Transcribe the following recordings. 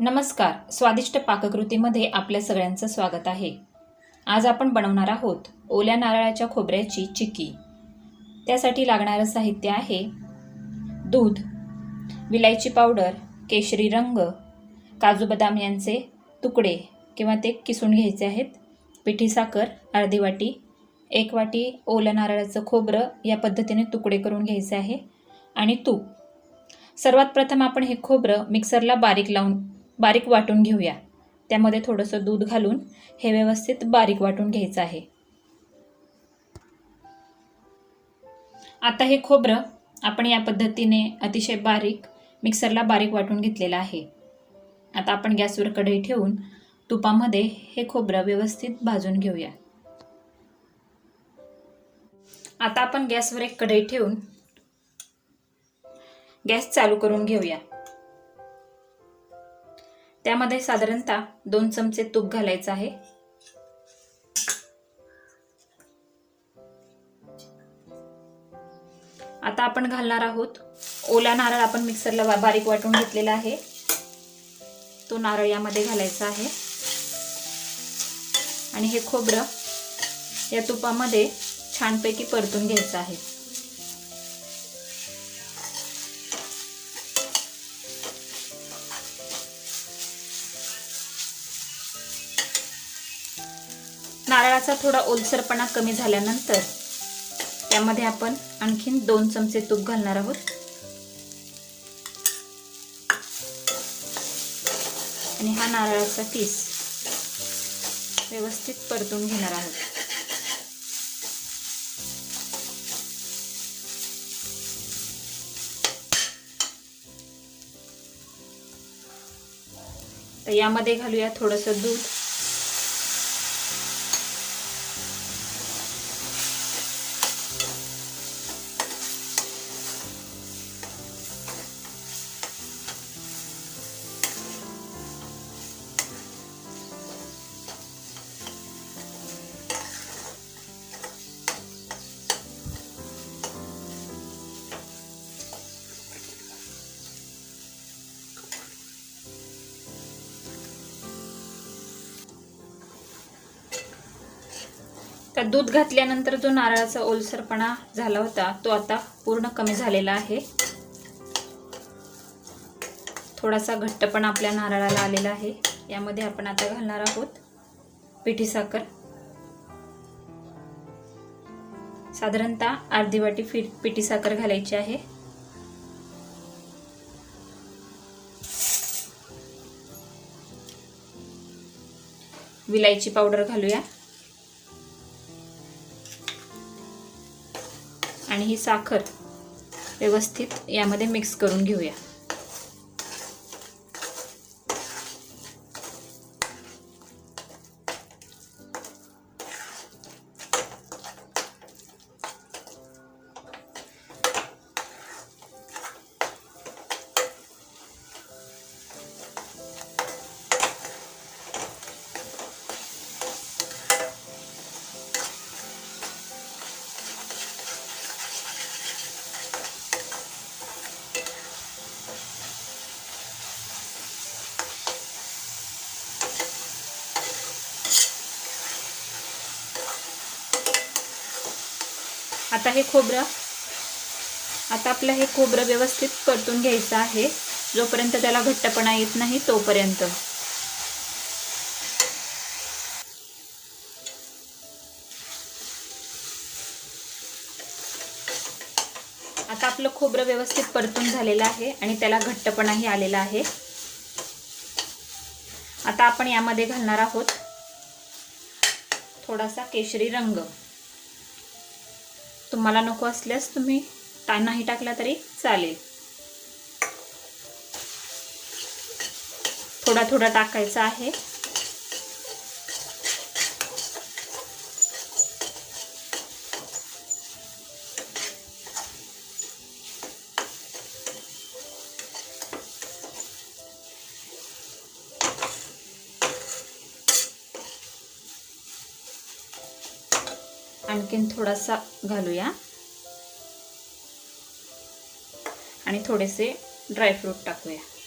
नमस्कार. स्वादिष्ट पाककृतीमध्ये आपल्या सगळ्यांचं स्वागत आहे. आज आपण बनवणार आहोत ओल्या नारळाच्या खोबऱ्याची चिक्की. त्यासाठी लागणारं साहित्य आहे दूध विलायची पावडर केशरी रंग काजू बदाम यांचे तुकडे किंवा ते किसून घ्यायचे आहेत. पिठी साखर अर्धी वाटी एक वाटी ओल्या नारळाचं खोबरं या पद्धतीने तुकडे करून घ्यायचे आहे. आणि तूप. सर्वात प्रथम आपण हे खोबरं मिक्सरला बारीक लावून बारीक वाटून घेऊया. त्यामध्ये थोडंसं दूध घालून हे व्यवस्थित बारीक वाटून घ्यायचं आहे. आता हे खोबरं आपण या पद्धतीने अतिशय बारीक मिक्सरला बारीक वाटून घेतलेलं आहे. आता आपण गॅसवर कढई ठेवून तुपामध्ये हे खोबरं व्यवस्थित भाजून घेऊया. आता आपण गॅसवर एक कढई ठेवून गॅस चालू करून घेऊया. त्यामध्ये साधारणतः दोन चमचे तूप घालायचं आहे. आता आपण घालणार आहोत. ओला नारळ आपण मिक्सरला बारीक वाटून घेतलेला आहे. तो नारळ यामध्ये घालायचा आहे. आणि हे खोबरं या तुपामध्ये छानपैकी परतून घ्यायचं आहे. नारळाचा थोडा ओलसरपणा कमी झाल्यानंतर त्यामध्ये आपण आणखीन दोन चमचे तूप घालणार आहोत. आणि हा नारळाचा किस व्यवस्थित परतून घेणार आहोत. तर यामध्ये घालूया थोडंसं दूध. तर दूध घातल्यानंतर जो नारळाचा ओलसरपणा झाला होता तो आता पूर्ण कमी झालेला आहे. थोडासा घट्टपणा आपल्या नारळाला आलेला आहे. यामध्ये आपण आता घालणार आहोत पिठी साखर. साधारणतः अर्धी वाटी फि पिठी साखर घालायची आहे. विलायची पावडर घालूया. आणि ही साखर व्यवस्थित यामध्ये मिक्स करून घेऊया. आता हे खोबरं आता आपलं हे खोबरं व्यवस्थित परतून घ्यायचं आहे. जोपर्यंत त्याला घट्टपणा येत नाही तोपर्यंत. आता आपलं खोबरं व्यवस्थित परतून झालेलं आहे आणि त्याला घट्टपणाही आलेला आहे. आता आपण यामध्ये घालणार आहोत थोडासा केशरी रंग. तुम्हाला नको असल्यास तुम्ही नाही टाकला तरी चालेल. थोडा थोडा टाकायचा आहे. आणखीन थोडासा घालूया. आणि थोडेसे ड्रायफ्रूट टाकूया.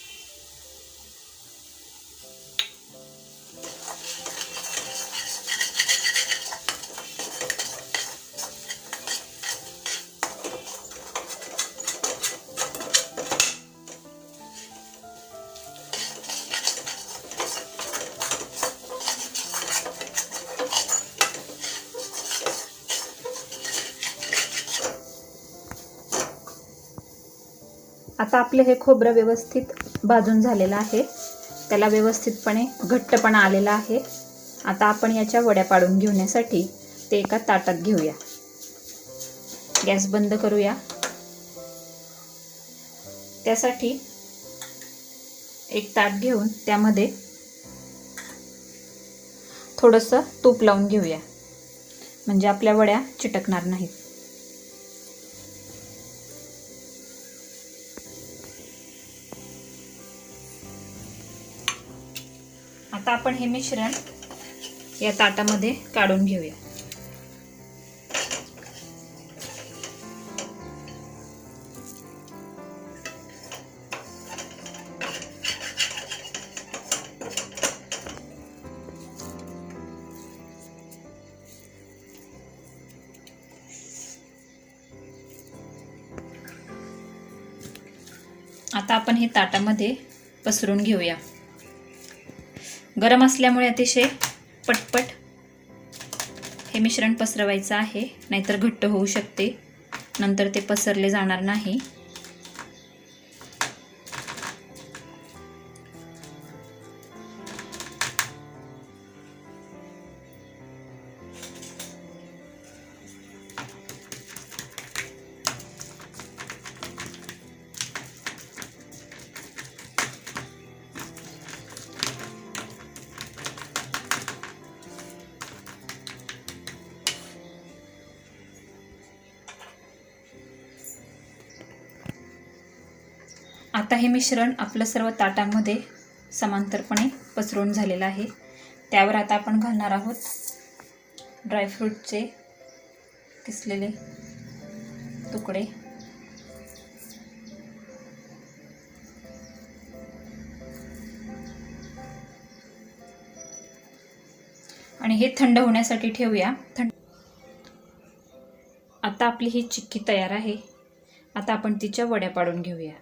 आता आपले हे खोबरं व्यवस्थित भाजून झालेलं आहे. त्याला व्यवस्थितपणे घट्टपणा आलेला आहे. आता आपण याच्या वड्या पाडून घेण्यासाठी ते एका ताटात घेऊया. गॅस बंद करूया. त्यासाठी एक ताट घेऊन त्यामध्ये थोडंसं तूप लावून घेऊया. म्हणजे आपल्या वड्या चिटकणार नाहीत. आपण हे मिश्रण या ताटामध्ये काढून घेऊया. आता आपण हे ताटामध्ये पसरून घेऊया. गरम असल्यामुळे अतिशय पटपट हे मिश्रण पसरवायचं आहे. नाहीतर घट्ट होऊ शकते. नंतर ते पसरले जाणार नाही. आता हे मिश्रण आपलं सर्व ताटांमध्ये समांतरपणे पसरून झालेलं आहे. त्यावर आता आपण घालणार आहोत ड्रायफ्रूटचे किसलेले तुकडे. आणि हे थंड होण्यासाठी ठेवूया. थंड आता आपली ही चिक्की तयार आहे. आता आपण तिच्या वड्या पाडून घेऊया.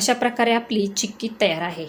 अशा प्रकारे आपली चिक्की तयार आहे.